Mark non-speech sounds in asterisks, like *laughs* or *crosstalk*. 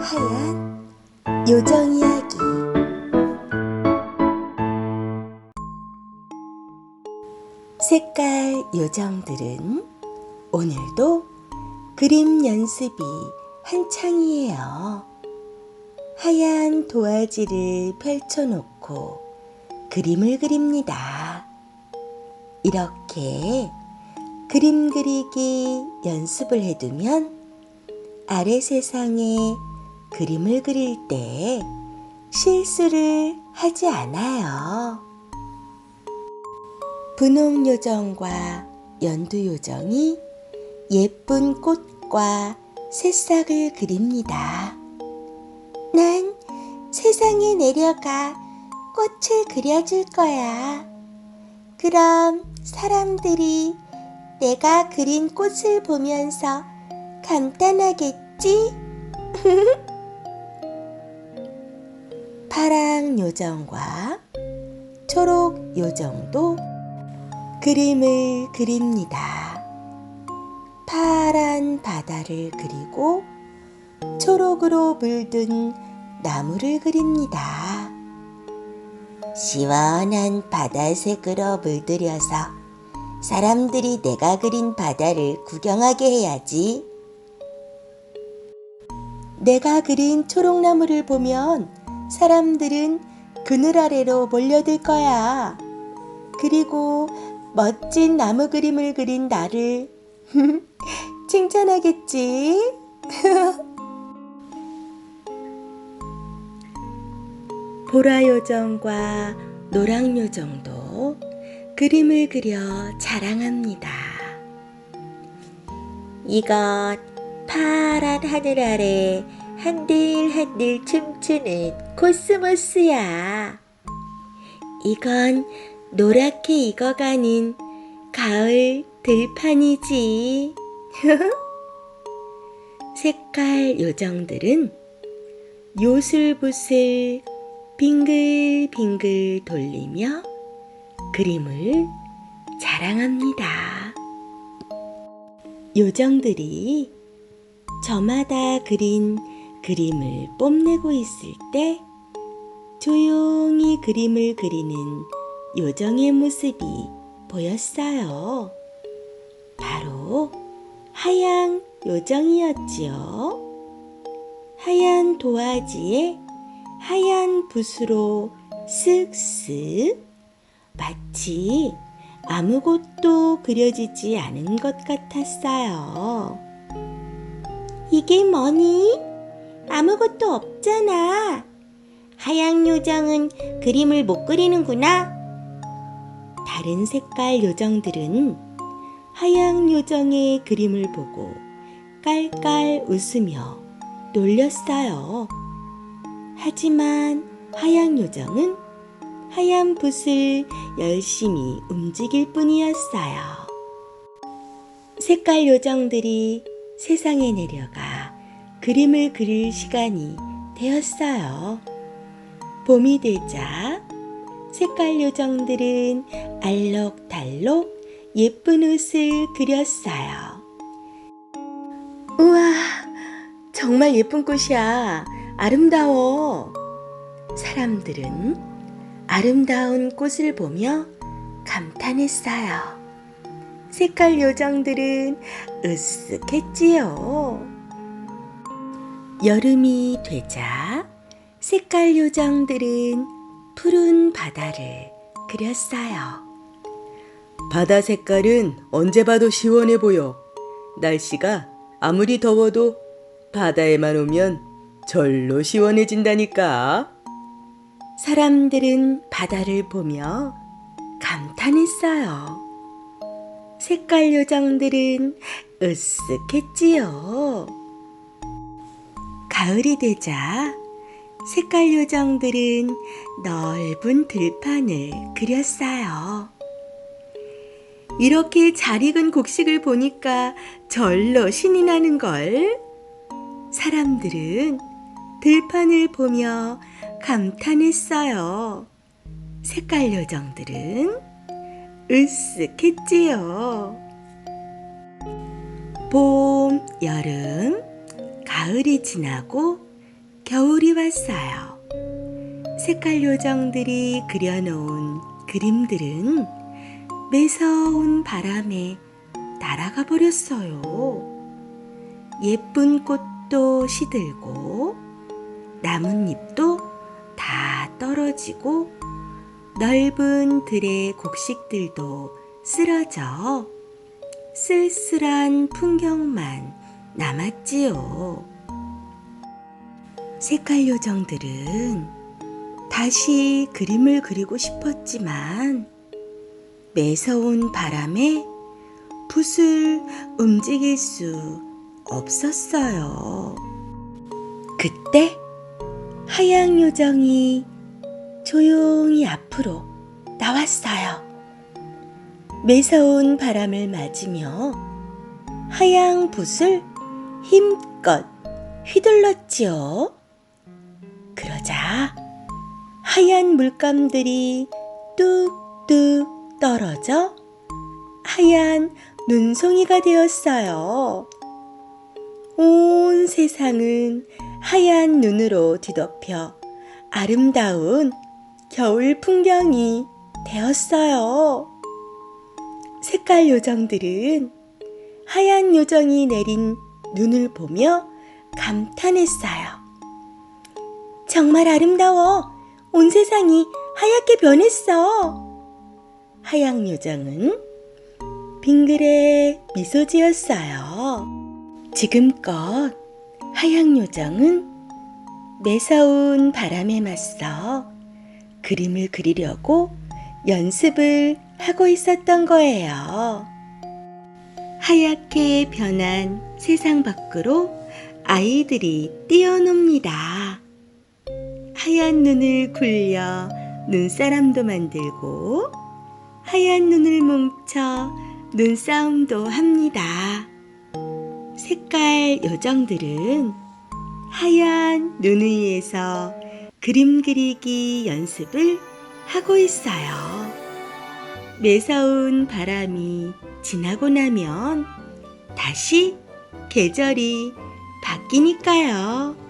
하얀 요정 이야기 색깔 요정들은 오늘도 그림 연습이 한창이에요. 하얀 도화지를 펼쳐놓고 그림을 그립니다. 이렇게 그림 그리기 연습을 해두면 아래 세상에 그림을 그릴 때 실수를 하지 않아요. 분홍 요정과 연두 요정이 예쁜 꽃과 새싹을 그립니다. 난 세상에 내려가 꽃을 그려줄 거야. 그럼 사람들이 내가 그린 꽃을 보면서 감탄하겠지? *laughs* 파랑 요정과 초록 요정도 그림을 그립니다. 파란 바다를 그리고 초록으로 물든 나무를 그립니다. 시원한 바다색으로 물들여서 사람들이 내가 그린 바다를 구경하게 해야지. 내가 그린 초록나무를 보면 사람들은 그늘 아래로 몰려들 거야. 그리고 멋진 나무 그림을 그린 나를 *laughs* 칭찬하겠지. *laughs* 보라 요정과 노랑 요정도 그림을 그려 자랑합니다. 이것 파란 하늘 아래 한들한들 춤추는 코스모스야. 이건 노랗게 익어가는 가을 들판이지. *laughs* 색깔 요정들은 요술붓을 빙글빙글 돌리며 그림을 자랑합니다. 요정들이 저마다 그린 그림을 뽐내고 있을 때 조용히 그림을 그리는 요정의 모습이 보였어요. 바로 하양 요정이었지요. 하얀 도화지에 하얀 붓으로 쓱쓱 마치 아무것도 그려지지 않은 것 같았어요. 이게 뭐니? 아무것도 없잖아. 하양 요정은 그림을 못 그리는구나. 다른 색깔 요정들은 하양 요정의 그림을 보고 깔깔 웃으며 놀렸어요. 하지만 하양 요정은 하얀 붓을 열심히 움직일 뿐이었어요. 색깔 요정들이 세상에 내려가 그림을 그릴 시간이 되었어요. 봄이 되자 색깔 요정들은 알록달록 예쁜 옷을 그렸어요. 우와, 정말 예쁜 꽃이야. 아름다워. 사람들은 아름다운 꽃을 보며 감탄했어요. 색깔 요정들은 으쓱했지요. 여름이 되자 색깔 요정들은 푸른 바다를 그렸어요. 바다 색깔은 언제 봐도 시원해 보여. 날씨가 아무리 더워도 바다에만 오면 절로 시원해진다니까. 사람들은 바다를 보며 감탄했어요. 색깔 요정들은 으쓱했지요. 가을이 되자 색깔 요정들은 넓은 들판을 그렸어요. 이렇게 잘 익은 곡식을 보니까 절로 신이 나는 걸. 사람들은 들판을 보며 감탄했어요. 색깔 요정들은 으쓱했지요. 봄, 여름, 가을이 지나고 겨울이 왔어요. 색깔 요정들이 그려놓은 그림들은 매서운 바람에 날아가 버렸어요. 예쁜 꽃도 시들고 나뭇잎도 다 떨어지고 넓은 들의 곡식들도 쓰러져 쓸쓸한 풍경만 남았지요. 색깔 요정들은 다시 그림을 그리고 싶었지만 매서운 바람에 붓을 움직일 수 없었어요. 그때 하양 요정이 조용히 앞으로 나왔어요. 매서운 바람을 맞으며 하양 붓을 힘껏 휘둘렀지요. 그러자 하얀 물감들이 뚝뚝 떨어져 하얀 눈송이가 되었어요. 온 세상은 하얀 눈으로 뒤덮여 아름다운 겨울 풍경이 되었어요. 색깔 요정들은 하얀 요정이 내린 눈을 보며 감탄했어요. 정말 아름다워. 온 세상이 하얗게 변했어. 하양 요정은 빙그레 미소 지었어요. 지금껏 하양 요정은 매서운 바람에 맞서 그림을 그리려고 연습을 하고 있었던 거예요. 하얗게 변한 세상 밖으로 아이들이 뛰어놉니다. 하얀 눈을 굴려 눈사람도 만들고 하얀 눈을 뭉쳐 눈싸움도 합니다. 색깔 요정들은 하얀 눈 위에서 그림 그리기 연습을 하고 있어요. 매서운 바람이 지나고 나면 다시 계절이 바뀌니까요.